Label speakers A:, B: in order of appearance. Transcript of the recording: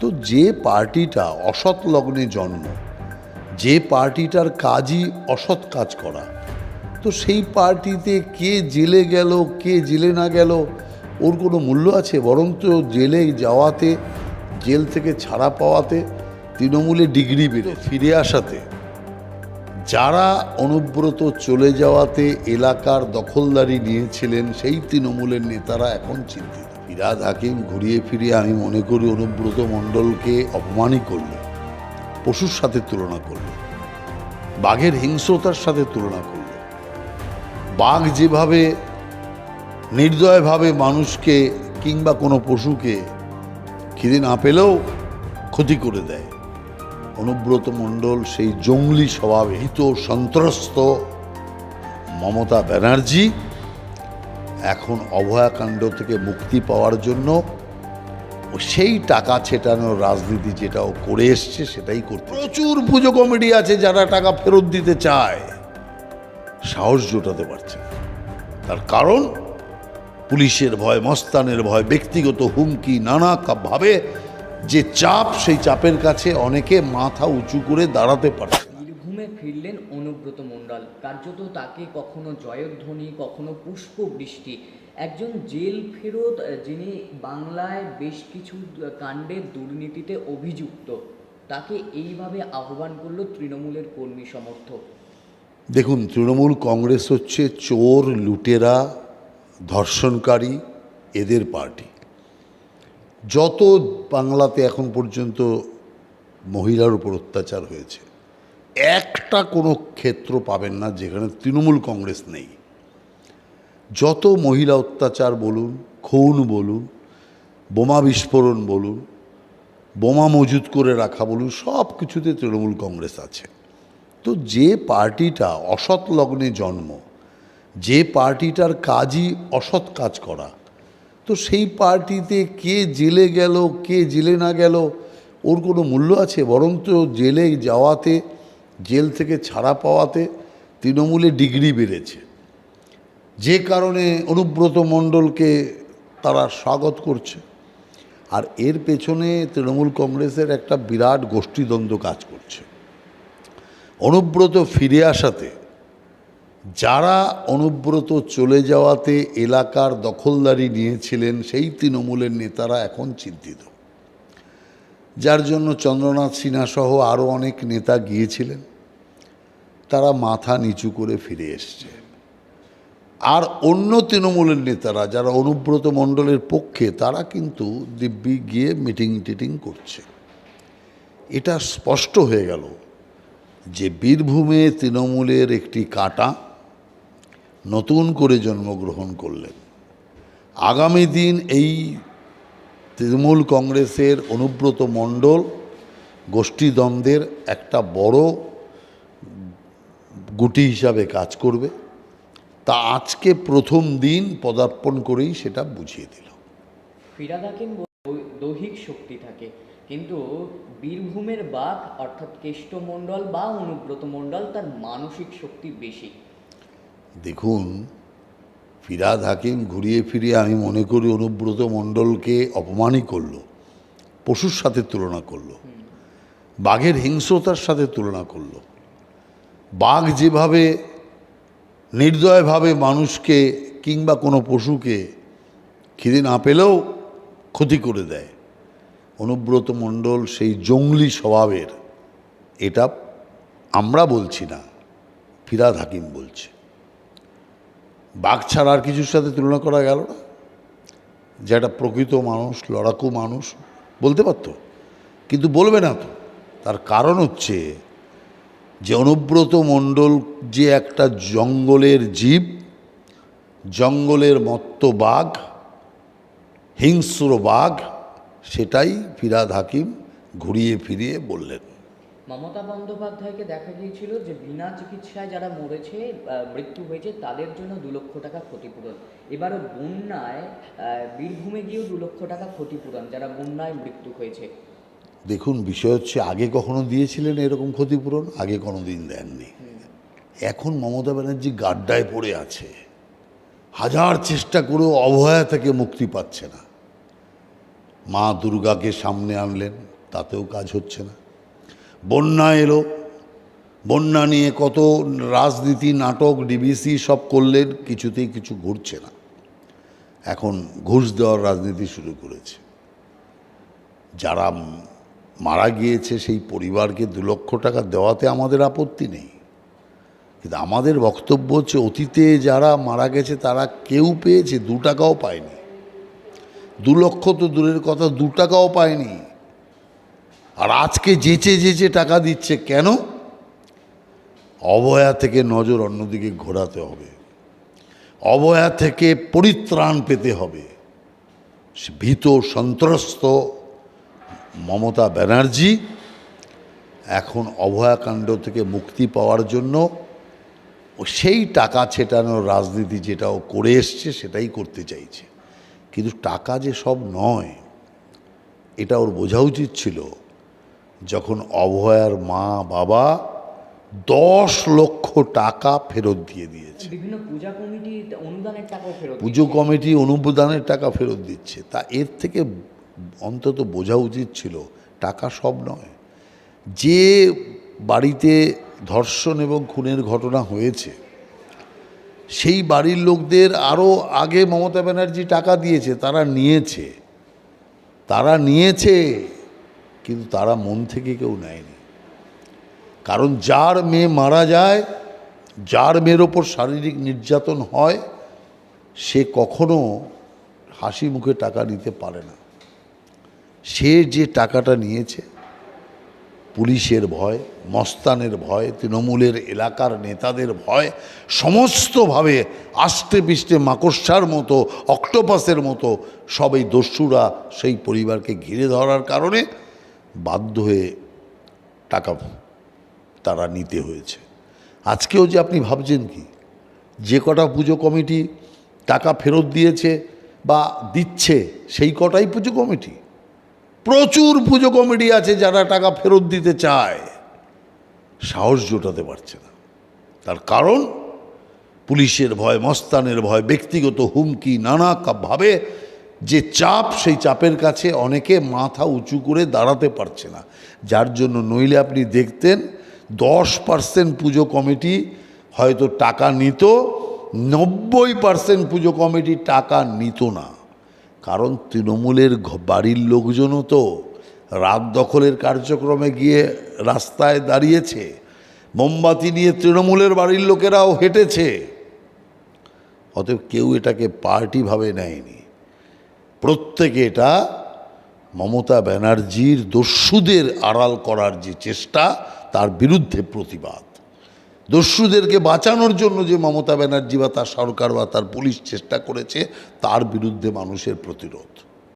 A: তো যে পার্টিটা অসৎ লগ্নে জন্ম, যে পার্টিটার কাজই অসৎ কাজ করা, তো সেই পার্টিতে কে জেলে গেল, কে জেলে না গেল, ওর কোনো মূল্য আছে? বরং তো জেলে যাওয়াতে, জেল থেকে ছাড়া পাওয়াতে তৃণমূলে ডিগ্রি বেড়ে ফিরে আসাতে। যারা অনুব্রত চলে যাওয়াতে এলাকার দখলদারি নিয়েছিলেন, সেই তৃণমূলের নেতারা এখন চিন্তিত। ফিরাদ হাকিম ঘুরিয়ে ফিরিয়ে আমি মনে করি অনুব্রত মণ্ডলকে অপমানই করল, পশুর সাথে তুলনা করল, বাঘের হিংস্রতার সাথে তুলনা করল। বাঘ যেভাবে নির্দয়ভাবে মানুষকে কিংবা কোনো পশুকে খিদে না পেলেও ক্ষতি করে দেয়। অনুব্রত মণ্ডল সেই জঙ্গলি স্বভাবহিত সন্ত্রস্ত মমতা ব্যানার্জি এখন অভয়াকাণ্ড থেকে মুক্তি পাওয়ার জন্য সেই টাকা ছেটানোর রাজনীতি যেটা ও করে এসছে, সেটাই করতে প্রচুর পুজো কমিটি আছে যারা টাকা ফেরত দিতে চায়। সাহস জোটাতে পারছে। তার কারণ, পুলিশের ভয়, মস্তানের ভয়, ব্যক্তিগত হুমকি নানা ভাবে যে চাপ, সেই চাপের কাছে অনেকে মাথা উঁচু করে দাঁড়াতে পারছে
B: ফিরলেন অনুব্রত মণ্ডল। কার্যত তাকে কখনো জয়ধ্বনি, কখনো পুষ্পবৃষ্টি। একজন জেল ফেরত, যিনি বাংলায় বেশ কিছু কাণ্ডের দুর্নীতিতে অভিযুক্ত, তাকে এইভাবে আহ্বান করল তৃণমূলের কর্মী সমর্থক।
A: দেখুন, তৃণমূল কংগ্রেস হচ্ছে চোর, লুটেরা, ধর্ষণকারী এদের পার্টি যত বাংলাতে এখন পর্যন্ত মহিলার উপর অত্যাচার হয়েছে একটা কোনো ক্ষেত্র পাবেন না যেখানে তৃণমূল কংগ্রেস নেই। যত মহিলা অত্যাচার বলুন, খুন বলুন, বোমা বিস্ফোরণ বলুন, বোমা মজুত করে রাখা বলুন, সব কিছুতে তৃণমূল কংগ্রেস আছে। তো যে পার্টিটা অসৎ লগ্নে জন্ম, যে পার্টিটার কাজই অসৎ কাজ করা, তো সেই পার্টিতে কে জেলে গেল, কে জেলে না গেল, ওর কোনো মূল্য আছে? বরং তো জেলে যাওয়াতে জেল থেকে ছাড়া পাওয়াতে তৃণমূলে ডিগ্রি বেড়েছে। যে কারণে অনুব্রত মণ্ডলকে তারা স্বাগত করছে। আর এর পেছনে তৃণমূল কংগ্রেসের একটা বিরাট গোষ্ঠীদ্বন্দ্ব কাজ করছে। অনুব্রত ফিরে আসাতে, যারা অনুব্রত চলে যাওয়াতে এলাকার দখলদারি নিয়েছিলেন, সেই তৃণমূলের নেতারা এখন চিন্তিত। যার জন্য চন্দ্রনাথ সিনহা সহ আরও অনেক নেতা গিয়েছিলেন। তারা মাথা নিচু করে ফিরে এসছে। আর অন্য তৃণমূলের নেতারা যারা অনুব্রত মণ্ডলের পক্ষে, তারা কিন্তু দিব্যি গিয়ে মিটিং টিটিং করছে। এটা স্পষ্ট হয়ে গেল যে বীরভূমে তৃণমূলের একটি কাঁটা নতুন করে জন্মগ্রহণ করলেন। আগামী দিন এই তৃণমূল কংগ্রেসের অনুব্রত মণ্ডল গোষ্ঠীদ্বন্দ্বের একটা বড় গুটি হিসাবে কাজ করবে। তা আজকে প্রথম দিন পদার্পণ করেই সেটা বুঝিয়ে দিল।
B: ফিরাদ হাকিম দৈহিক শক্তি থাকে কিন্তু বীরভূমের বাঘ অর্থাৎ কেষ্ট মণ্ডল বা অনুব্রত মণ্ডল তার মানসিক শক্তি বেশি।
A: দেখুন ফিরাদ হাকিম ঘুরিয়ে ফিরিয়ে আমি মনে করি অনুব্রত মণ্ডলকে অপমানই করল, পশুর সাথে তুলনা করল, বাঘের হিংস্রতার সাথে তুলনা করল। বাঘ যেভাবে নির্দয়ভাবে মানুষকে কিংবা কোনো পশুকে খিদে না পেলেও ক্ষতি করে দেয়। অনুব্রত মণ্ডল সেই জঙ্গলি স্বভাবের, এটা আমরা বলছি না ফিরাদ হাকিম বলছে। বাঘ ছাড়া আর কিছুর সাথে তুলনা করা গেল না। যে একটা প্রকৃত মানুষ, লড়াকু মানুষ, বলতে পারতো। কিন্তু বলবে না তো। তার কারণ হচ্ছে যে অনুব্রত মণ্ডল যে একটা জঙ্গলের জীব, জঙ্গলের মত্ত বাঘ, হিংস্র বাঘ, সেটাই ফিরাদ হাকিম ঘুরিয়ে ফিরিয়ে বললেন।
B: মমতা বন্দ্যোপাধ্যায়কে দেখা গিয়েছিল যে বিনা চিকিৎসায় যারা মরেছে মৃত্যু হয়েছে তাদের জন্য দু লক্ষ টাকা ক্ষতিপূরণ। এবারও বন্যায় বীরভূমে গিয়েও দু লক্ষ টাকা ক্ষতিপূরণ যারা বন্যায় মৃত্যু হয়েছে।
A: দেখুন বিষয় হচ্ছে আগে কখনো দিয়েছিলেন এরকম ক্ষতিপূরণ? আগে কোনো দিন দেননি এখন মমতা ব্যানার্জি গাড্ডায় পড়ে আছে। হাজার চেষ্টা করেও অভয়া থেকে মুক্তি পাচ্ছে না। মা দুর্গাকে সামনে আনলেন তাতেও কাজ হচ্ছে না। বন্যা এলো। বন্যা নিয়ে কত রাজনীতি, নাটক ডিবিসি সব করলেন, কিছুতেই কিছু ঘুরছে না। এখন ঘুষ দেওয়ার রাজনীতি শুরু করেছে। যারা মারা গিয়েছে সেই পরিবারকে দু লক্ষ টাকা দেওয়াতে আমাদের আপত্তি নেই। কিন্তু আমাদের বক্তব্য হচ্ছে, অতীতে যারা মারা গেছে তারা কেউ পেয়েছে, দু টাকাও পায়নি। দু লক্ষ তো দূরের কথা, দু টাকাও পায়নি। আর আজকে যেচে যেচে টাকা দিচ্ছে, কেন? অবয়া থেকে নজর অন্যদিকে ঘোরাতে হবে। অবয়া থেকে পরিত্রাণ পেতে হবে। ভীত সন্ত্রস্ত মমতা ব্যানার্জি এখন অভয়াকাণ্ড থেকে মুক্তি পাওয়ার জন্য সেই টাকা ছেটানোর রাজনীতি যেটা ও করে এসছে, সেটাই করতে চাইছে। কিন্তু টাকা যে সব নয়, এটা ওর বোঝা উচিত ছিল। যখন অভয়ার মা বাবা দশ লক্ষ টাকা ফেরত দিয়ে দিয়েছে।
B: পূজা কমিটি অনুদানের
A: পুজো কমিটি অনুমোদনের টাকা ফেরত দিচ্ছে। তা এর থেকে অন্তত বোঝা উচিত ছিল টাকা সব নয়। যে বাড়িতে ধর্ষণ এবং খুনের ঘটনা হয়েছে সেই বাড়ির লোকদের আরও আগে মমতা ব্যানার্জি টাকা দিয়েছে তারা নিয়েছে। তারা নিয়েছে। কিন্তু তারা মন থেকে কেউ নেয়নি। কারণ যার মেয়ে মারা যায়, যার মেয়ের ওপর শারীরিক নির্যাতন হয়, সে কখনো হাসি মুখে টাকা নিতে পারে না। সে যে টাকাটা নিয়েছে, পুলিশের ভয়, মস্তানের ভয়, তৃণমূলের এলাকার নেতাদের ভয়, সমস্তভাবে আষ্টে পিষ্টে মাকড়সার মতো, অক্টোপাসের মতো সবই দস্যুরা সেই পরিবারকে ঘিরে ধরার কারণে বাধ্য হয়ে টাকা তারা নিতে হয়েছে। আজকেও যে আপনি ভাবছেন কি, যে কটা পুজো কমিটি টাকা ফেরত দিয়েছে বা দিচ্ছে, সেই কটাই পুজো কমিটি? প্রচুর পুজো কমিটি আছে যারা টাকা ফেরত দিতে চায়। সাহস জোটাতে পারছে না। তার কারণ, পুলিশের ভয়, মস্তানের ভয়, ব্যক্তিগত হুমকি, নানা ভাবে যে চাপ সেই চাপের কাছে অনেকে মাথা উঁচু করে দাঁড়াতে পারছে না। যার জন্য নইলে আপনি দেখতেন দশ পার্সেন্ট পুজো কমিটি হয়তো টাকা নিত, নব্বই পার্সেন্ট পুজো কমিটি টাকা নিত না। কারণ তৃণমূলের বাড়ির লোকজনও তো রাত দখলের কার্যক্রমে গিয়ে রাস্তায় দাঁড়িয়েছে। মোমবাতি নিয়ে তৃণমূলের বাড়ির লোকেরাও হেঁটেছে। অতএব কেউ এটাকে পার্টিভাবে নেয়নি। প্রত্যেকে এটা মমতা ব্যানার্জির দস্যুদের আড়াল করার যে চেষ্টা, তার বিরুদ্ধে প্রতিবাদ। দস্যুদেরকে বাঁচানোর জন্য যে মমতা ব্যানার্জি বা তার সরকার বা তার পুলিশ চেষ্টা করেছে, তার বিরুদ্ধে মানুষের প্রতিরোধ।